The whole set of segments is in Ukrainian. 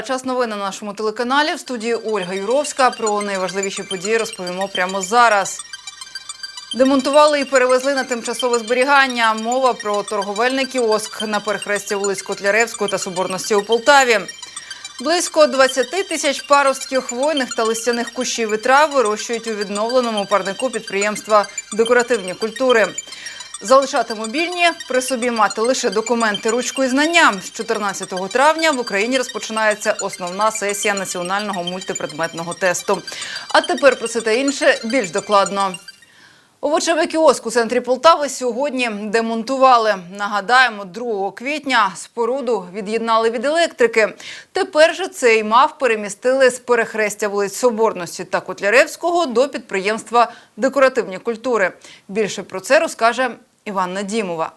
Час новин на нашому телеканалі. В студії Ольга Юровська. Про найважливіші події розповімо прямо зараз. Демонтували і перевезли на тимчасове зберігання. Мова про торговельний кіоск на перехресті вулиць Котляревської та Соборності у Полтаві. Близько 20 тисяч паростків хвойних та листяних кущів і трав вирощують у відновленому парнику підприємства декоративні культури. Залишати мобільні, при собі мати лише документи, ручку і знання. З 14 травня в Україні розпочинається основна сесія національного мультипредметного тесту. А тепер про це та інше більш докладно. Овочевий кіоск у центрі Полтави сьогодні демонтували. Нагадаємо, 2 квітня споруду від'єднали від електрики. Тепер же цей мав перемістили з перехрестя вулиць Соборності та Котляревського до підприємства декоративні культури. Більше про це розкаже Іванна Дімова.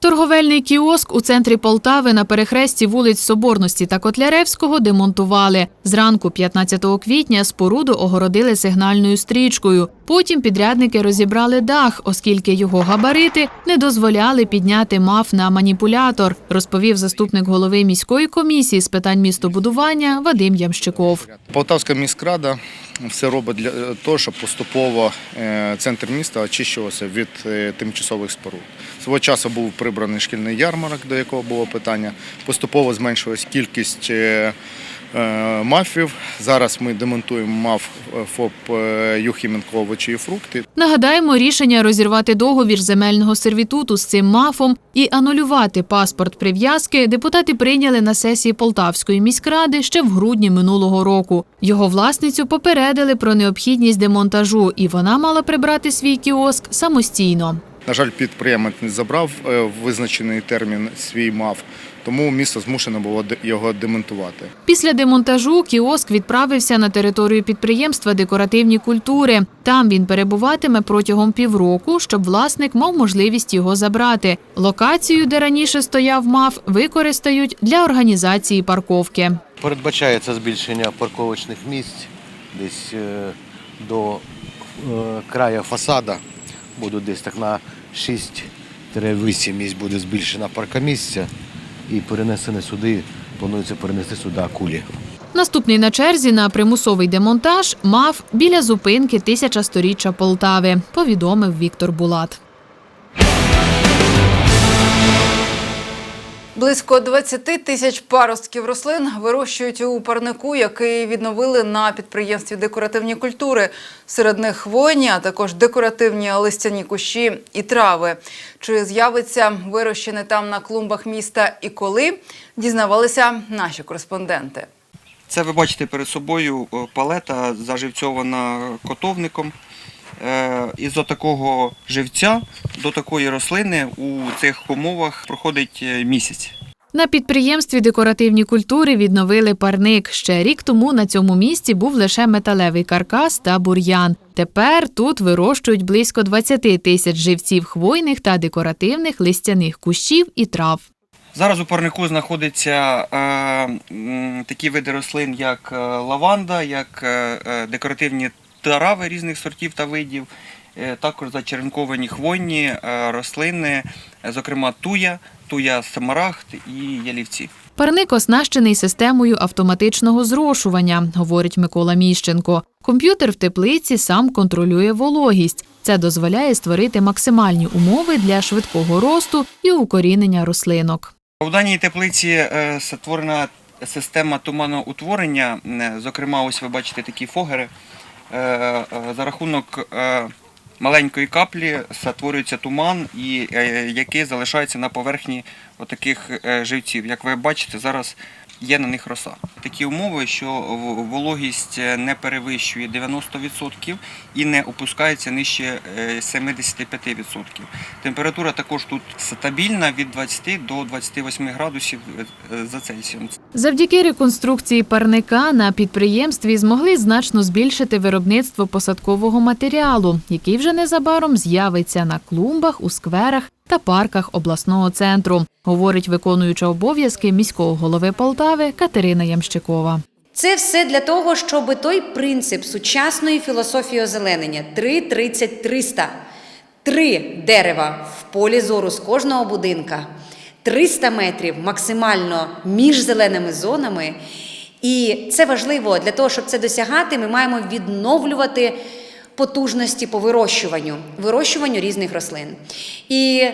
Торговельний кіоск у центрі Полтави на перехресті вулиць Соборності та Котляревського демонтували. Зранку 15 квітня споруду огородили сигнальною стрічкою. Потім підрядники розібрали дах, оскільки його габарити не дозволяли підняти мав на маніпулятор, розповів заступник голови міської комісії з питань містобудування Вадим Ямщиков. Полтавська міськрада все робить для того, щоб поступово е, центр міста очищувався від е, тимчасових споруд. Свого часу був прибраний шкільний ярмарок, до якого було питання. Поступово зменшилась кількість е, мафів. Зараз ми демонтуємо маф е, ФОП е, Юхіменко овочі і фрукти. Нагадаємо, рішення розірвати договір земельного сервітуту з цим мафом і анулювати паспорт прив'язки депутати прийняли на сесії Полтавської міськради ще в грудні минулого року. Його власницю попередили про необхідність демонтажу, і вона мала прибрати свій кіоск самостійно. На жаль, підприємець не забрав е, визначений термін свій мав, тому місто змушено було його демонтувати. Після демонтажу кіоск відправився на територію підприємства декоративні культури. Там він перебуватиме протягом півроку, щоб власник мав можливість його забрати. Локацію, де раніше стояв мав, використають для організації парковки. Передбачається збільшення парковочних місць десь е, до е, краю фасада. Будуть десь так на 6-8 місць буде збільшена паркомісця і перенесені сюди, планується перенести сюди кулі. Наступний на черзі на примусовий демонтаж мав біля зупинки тисяча сторіччя Полтави, повідомив Віктор Булат. Близько 20 тисяч паростків рослин вирощують у парнику, який відновили на підприємстві декоративні культури. Серед них хвойні, а також декоративні листяні кущі і трави. Чи з'явиться вирощене там на клумбах міста і коли, дізнавалися наші кореспонденти. Це ви бачите перед собою е, палета заживцьована котовником. Е, Із такого живця до такої рослини у цих умовах проходить е, місяць. На підприємстві декоративні культури відновили парник. Ще рік тому на цьому місці був лише металевий каркас та бур'ян. Тепер тут вирощують близько 20 тисяч живців хвойних та декоративних листяних кущів і трав. Зараз у парнику знаходяться е, такі види рослин, як е, лаванда, як декоративні трави різних сортів та видів, е, також зачеренковані хвойні е, рослини, зокрема туя, туя самарагд і ялівці. Парник оснащений системою автоматичного зрошування, говорить Микола Міщенко. Комп'ютер в теплиці сам контролює вологість. Це дозволяє створити максимальні умови для швидкого росту і укорінення рослинок. У даній теплиці е, створена система туманоутворення. Зокрема, ось ви бачите такі фогери. Е, е, За рахунок е, маленької каплі створюється туман, який залишається на поверхні отаких живців. Як ви бачите, зараз є на них роса. Такі умови, що вологість е, не перевищує 90% і не опускається нижче е, 75%. Температура також тут стабільна від 20 до 28 градусів е, за Цельсієм. Завдяки реконструкції парника на підприємстві змогли значно збільшити виробництво посадкового матеріалу, який вже незабаром з'явиться на клумбах, у скверах та парках обласного центру, говорить виконуюча обов'язки міського голови Полтави Катерина Ямщикова. Це все для того, щоб той принцип сучасної філософії озеленення 3-30-300. Три дерева в полі зору з кожного будинка, 300 метрів максимально між зеленими зонами І це важливо для того, щоб це досягати, ми маємо відновлювати потужності по вирощуванню, вирощуванню різних рослин. І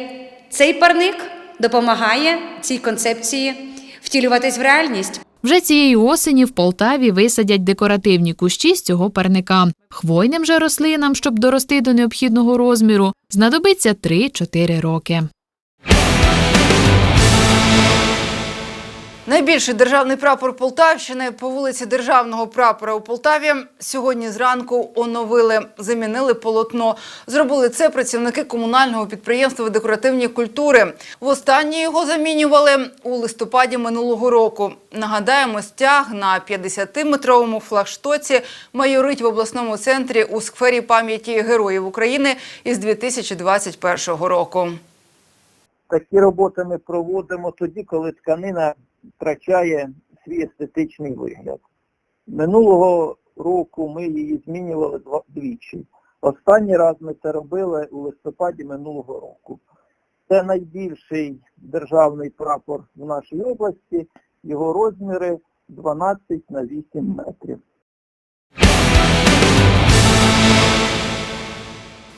цей парник допомагає цій концепції втілюватись в реальність. Вже цієї осені в Полтаві висадять декоративні кущі з цього парника. Хвойним же рослинам, щоб дорости до необхідного розміру, знадобиться 3-4 роки. Найбільший державний прапор Полтавщини по вулиці Державного прапора у Полтаві сьогодні зранку оновили, замінили полотно. Зробили це працівники комунального підприємства декоративні культури. Востаннє його замінювали у листопаді минулого року. Нагадаємо, стяг на 50-метровому флагштоці майорить в обласному центрі у сквері пам'яті героїв України із 2021 року. такі роботи ми проводимо тоді, коли тканина втрачає свій естетичний вигляд. Минулого року ми її змінювали двічі. Останній раз ми це робили у листопаді минулого року. Це найбільший державний прапор в нашій області. Його розміри 12 на 8 метрів.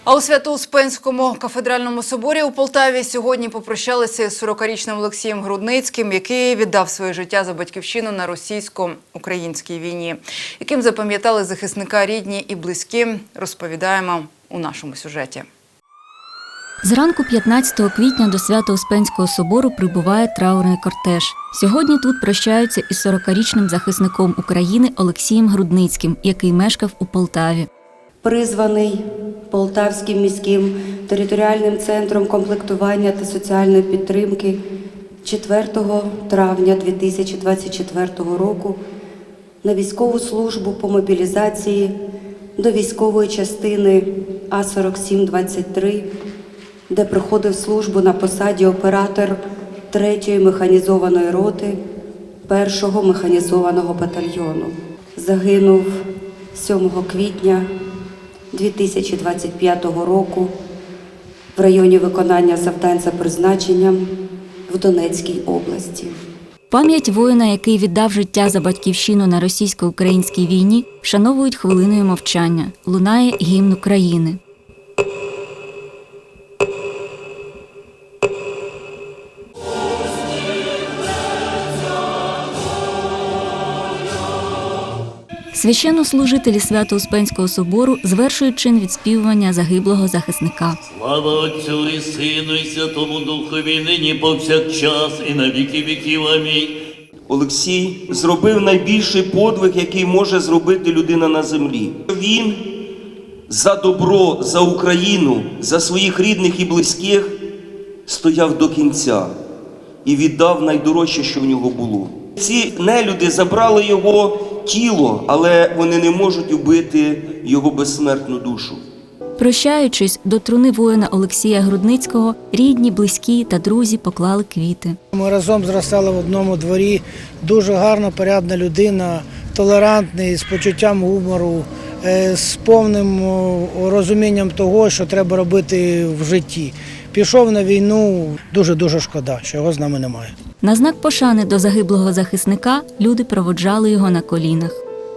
А у Свято-Успенському кафедральному соборі у Полтаві сьогодні попрощалися з 40-річним Олексієм Грудницьким, який віддав своє життя за батьківщину на російсько-українській війні. Яким запам'ятали захисника рідні і близькі, розповідаємо у нашому сюжеті. Зранку 15 квітня до Свято-Успенського собору прибуває траурний кортеж. Сьогодні тут прощаються із 40-річним захисником України Олексієм Грудницьким, який мешкав у Полтаві. Призваний Полтавським міським територіальним центром комплектування та соціальної підтримки 4 травня 2024 року на військову службу по мобілізації до військової частини А4723, де проходив службу на посаді оператор 3-ї механізованої роти 1-го механізованого батальйону. Загинув 7 квітня 2025 року в районі виконання завдань за призначенням в Донецькій області. Пам'ять воїна, який віддав життя за батьківщину на російсько-українській війні, вшановують хвилиною мовчання. Лунає гімн України. Священнослужителі Свято-Успенського собору звершують чин відспівування загиблого захисника. Слава Отцю і Сину, і Святому Духові, нині повсякчас, і на віки віків. Амінь. Олексій зробив найбільший подвиг, який може зробити людина на землі. Він за добро, за Україну, за своїх рідних і близьких стояв до кінця і віддав найдорожче, що в нього було. Ці нелюди забрали його тіло, але вони не можуть убити його безсмертну душу. Прощаючись до труни воїна Олексія Грудницького, рідні, близькі та друзі поклали квіти. Ми разом зростали в одному дворі. Дуже гарна, порядна людина, толерантний, з почуттям гумору, е, з повним розумінням того, що треба робити в житті. Пішов на війну, дуже-дуже шкода, що його з нами немає. На знак пошани до загиблого захисника люди проводжали його на колінах.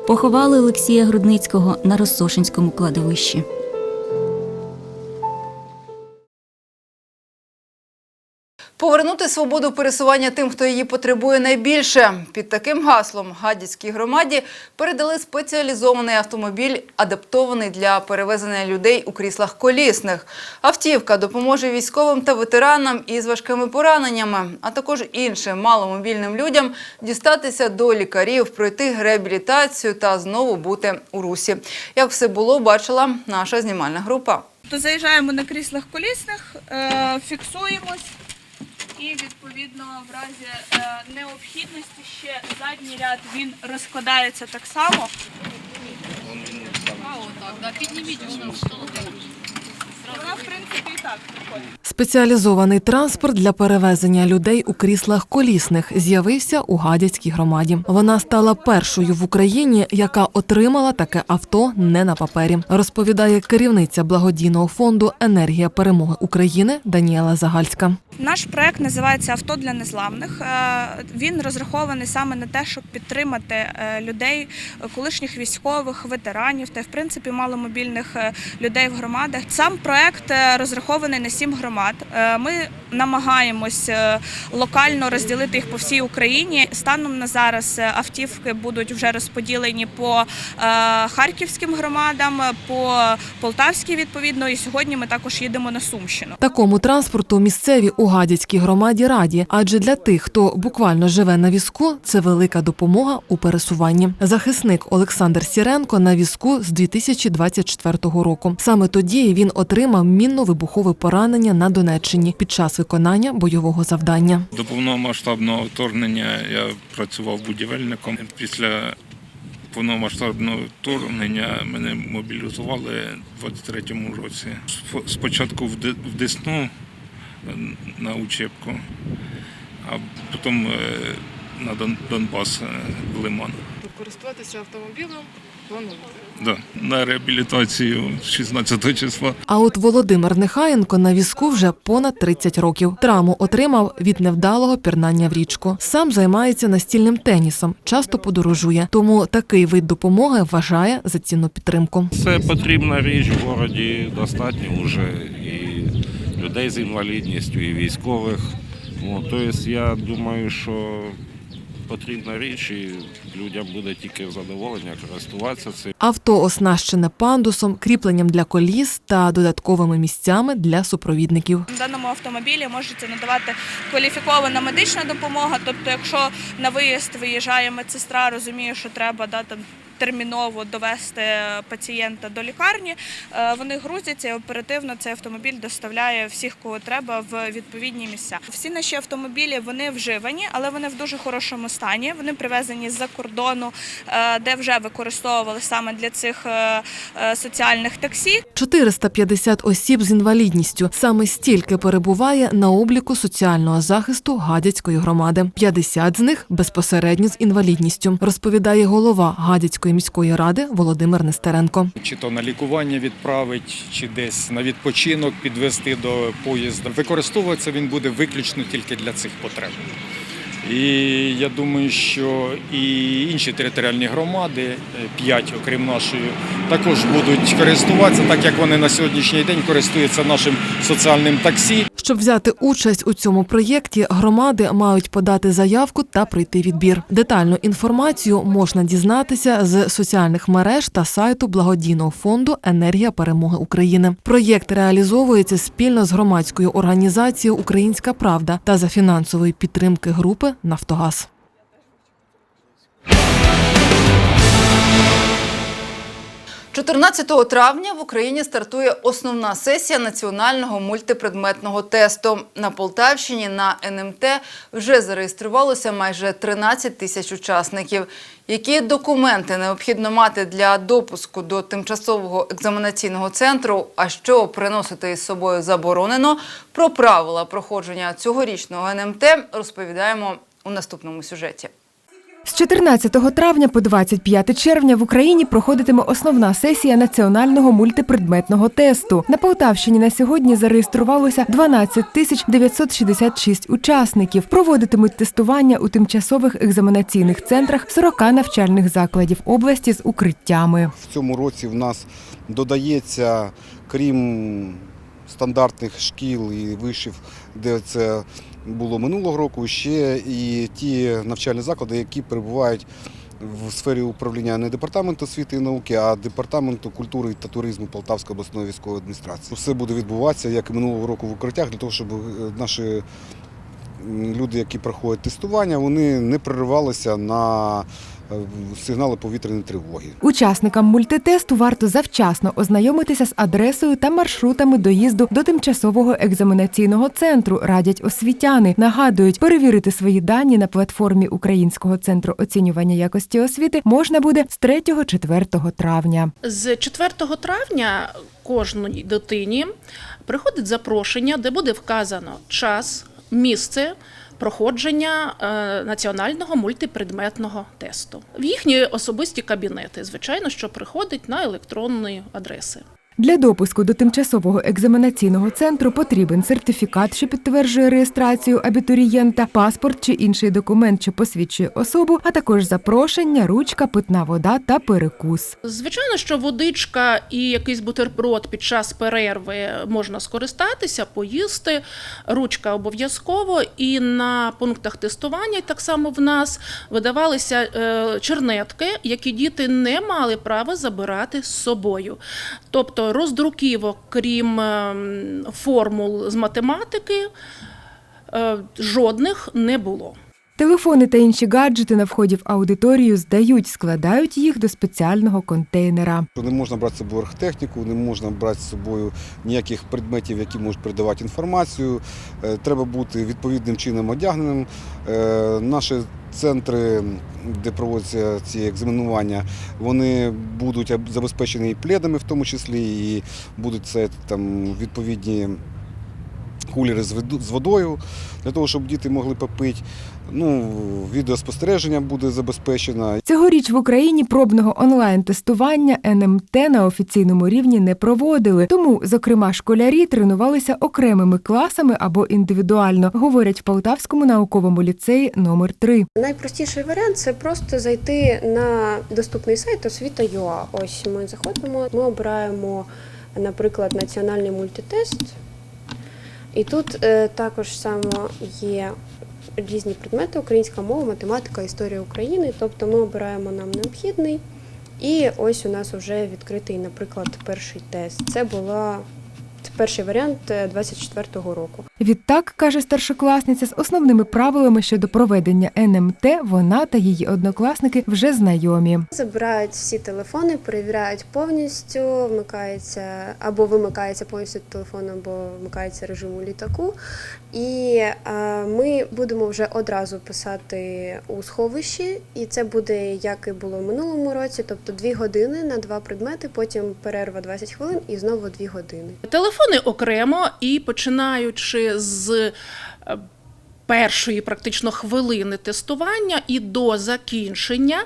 Поховали Олексія Грудницького на Розсошинському кладовищі. Повернути свободу пересування тим, хто її потребує найбільше. Під таким гаслом Гадяцькій громаді передали спеціалізований автомобіль, адаптований для перевезення людей у кріслах колісних. Автівка допоможе військовим та ветеранам із важкими пораненнями, а також іншим маломобільним людям дістатися до лікарів, пройти реабілітацію та знову бути у русі. Як все було, бачила наша знімальна група. То заїжджаємо на кріслах колісних, е, фіксуємось і відповідно в разі е, необхідності ще задній ряд він розкладається так само. Вона в принципі і так проходить. Спеціалізований транспорт для перевезення людей у кріслах колісних з'явився у Гадяцькій громаді. Вона стала першою в Україні, яка отримала таке авто не на папері. Розповідає керівниця благодійного фонду Енергія перемоги України Даніела Загальська. Наш проект називається Авто для незламних. Е, Він розрахований саме на те, щоб підтримати е, людей, колишніх військових, ветеранів та в принципі маломобільних е, людей в громадах. Сам проект розрахований на сім громад. Е, Ми намагаємось е, локально розділити їх по всій Україні. Станом на зараз е, автівки будуть вже розподілені по харківським громадам, по Полтавській відповідно. І сьогодні ми також їдемо на Сумщину. Такому транспорту місцеві у Гадяцькій громаді раді, адже для тих, хто буквально живе на візку, це велика допомога у пересуванні. Захисник Олександр Сіренко на візку з 2024 року. Саме тоді він отримав мінно-вибухове поранення на Донеччині під час виконання бойового завдання. До повномасштабного вторгнення я працював будівельником. Після повномасштабного вторгнення мене мобілізували у 23-му році. Спочатку в Десну е, на учебку, а потім е, на Донбас е, в Лиман. Користуватися автомобілем плануєте? Да, на реабілітацію 16 числа. А от Володимир Нехаєнко на візку вже понад 30 років. Травму отримав від невдалого пірнання в річку. Сам займається настільним тенісом, часто подорожує. Тому такий вид допомоги вважає за цінну підтримку. Це потрібна річ в городі, достатньо вже і людей з інвалідністю, і військових. Ну, тобто я думаю, що потрібна річ, і людям буде тільки задоволення користуватися цим. Авто оснащене пандусом, кріпленням для коліс та додатковими місцями для супровідників. На даному автомобілі можете надавати кваліфікована медична допомога. Тобто, якщо на виїзд виїжджає медсестра, розуміє, що треба да, там, терміново довести пацієнта до лікарні, е, вони грузяться і оперативно цей автомобіль доставляє всіх, кого треба, в відповідні місця. Всі наші автомобілі вони вживані, але вони в дуже хорошому стані. Вони привезені з-за кордону, е, де вже використовували саме для цих е, соціальних таксі. 450 осіб з інвалідністю саме стільки перебуває на обліку соціального захисту Гадяцької громади. 50 з них безпосередньо з інвалідністю, розповідає голова Гадяцької міської ради Володимир Нестеренко. чи то на лікування відправить, чи десь на відпочинок підвести до поїзда. Використовуватися він буде виключно тільки для цих потреб. І я думаю, що і інші територіальні громади, е, п'ять, окрім нашої, також будуть користуватися, так як вони на сьогоднішній день користуються нашим соціальним таксі. Щоб взяти участь у цьому проєкті, громади мають подати заявку та пройти відбір. Детальну інформацію можна дізнатися з соціальних мереж та сайту благодійного фонду Енергія перемоги України. Проєкт реалізовується спільно з громадською організацією Українська Правда та за фінансової підтримки групи Нафтогаз. – 14 травня в Україні стартує основна сесія національного мультипредметного тесту. На Полтавщині на НМТ вже зареєструвалося майже 13 тисяч учасників. Які документи необхідно мати для допуску до тимчасового екзаменаційного центру, а що приносити із собою заборонено? Про правила проходження цьогорічного НМТ розповідаємо у наступному сюжеті. З 14 травня по 25 червня в Україні проходитиме основна сесія національного мультипредметного тесту. На Полтавщині на сьогодні зареєструвалося 12 тисяч 966 учасників. Проводитимуть тестування у тимчасових екзаменаційних центрах 40 навчальних закладів області з укриттями. В цьому році в нас додається, крім стандартних шкіл і вишів, де це було минулого року, ще і ті навчальні заклади, які перебувають в сфері управління не департаменту освіти і науки, а департаменту культури та туризму Полтавської обласної військової адміністрації. Все буде відбуватися як і минулого року в укриттях, для того, щоб е, наші люди, які проходять тестування, вони не переривалися на сигнали повітряної тривоги. Учасникам мультитесту варто завчасно ознайомитися з адресою та маршрутами доїзду до тимчасового екзаменаційного центру. Радять освітяни. Нагадують, перевірити свої дані на платформі Українського центру оцінювання якості освіти можна буде з 3-4 травня. З 4 травня кожній дитині приходить запрошення, де буде вказано час, місце. Проходження е, національного мультипредметного тесту в їхні особисті кабінети, звичайно, що приходить на електронні адреси. Для допуску до тимчасового екзаменаційного центру потрібен сертифікат, що підтверджує реєстрацію абітурієнта, паспорт чи інший документ, що посвідчує особу, а також запрошення, ручка, питна вода та перекус. Звичайно, що водичка і якийсь бутерброд під час перерви можна скористатися, поїсти. Ручка обов'язково. І на пунктах тестування, так само в нас, видавалися е, чернетки, які діти не мали права забирати з собою. Тобто роздруківок, крім ем, формул з математики, е, жодних не було. Телефони та інші гаджети на вході в аудиторію здають, складають їх до спеціального контейнера. Не можна брати з собою оргтехніку, не можна брати з собою ніяких предметів, які можуть передавати інформацію. Е, Треба бути відповідним чином одягненим. Е, Наші центри, де проводяться ці екзаменування, вони будуть забезпечені і пледами, в тому числі, і будуть це там відповідні кулери з водою для того, щоб діти могли попити. Ну, відеоспостереження буде забезпечено. Цьогоріч в Україні пробного онлайн-тестування НМТ на офіційному рівні не проводили. Тому, зокрема, школярі тренувалися окремими класами або індивідуально, говорять в Полтавському науковому ліцеї номер 3 Найпростіший варіант це просто зайти на доступний сайт освіта.ua. Ось ми заходимо, ми обираємо, наприклад, національний мультитест. І тут е, також само є різні предмети: українська мова, математика, історія України. Тобто ми обираємо нам необхідний. І ось у нас вже відкритий, наприклад, перший тест. Це була перший варіант е, 24-го року. Відтак, каже старшокласниця, з основними правилами щодо проведення НМТ вона та її однокласники вже знайомі. Забирають всі телефони, перевіряють повністю, вмикається або вимикається повністю телефон, або вмикається режим у літаку. І е, ми будемо вже одразу писати у сховищі, і це буде як і було в минулому році, тобто дві години на два предмети, потім перерва 20 хвилин і знову дві години. Телефони окремо і починаючи з е, першої практично хвилини тестування і до закінчення,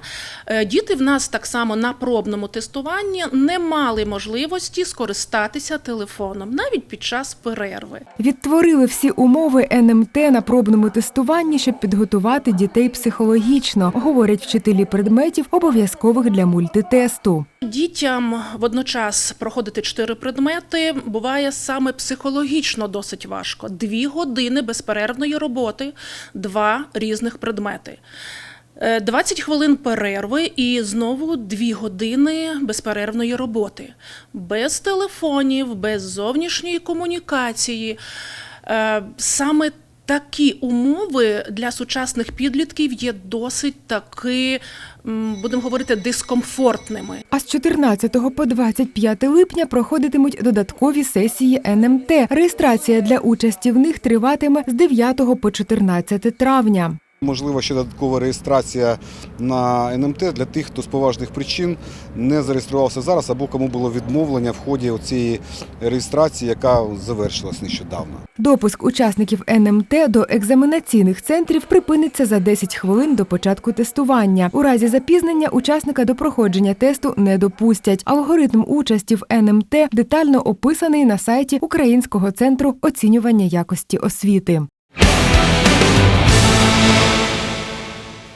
е, діти в нас так само на пробному тестуванні не мали можливості скористатися телефоном навіть під час перерви. Відтворили всі умови НМТ на пробному тестуванні, щоб підготувати дітей психологічно, говорять вчителі предметів, обов'язкових для мультитесту. Дітям водночас проходити чотири предмети буває саме психологічно досить важко. Дві години безперервної роботи, два різних предмети. Е, 20 хвилин перерви і знову дві години безперервної роботи. Без телефонів, без зовнішньої комунікації. Е, Саме такі умови для сучасних підлітків є досить таки, будемо говорити, дискомфортними. А з 14 по 25 липня проходитимуть додаткові сесії НМТ. Реєстрація для участі в них триватиме з 9 по 14 травня. Можлива ще додаткова реєстрація на НМТ для тих, хто з поважних причин не зареєструвався зараз або кому було відмовлення в ході цієї реєстрації, яка завершилась нещодавно. Допуск учасників НМТ до екзаменаційних центрів припиниться за 10 хвилин до початку тестування. У разі запізнення учасника до проходження тесту не допустять. Алгоритм участі в НМТ детально описаний на сайті Українського центру оцінювання якості освіти.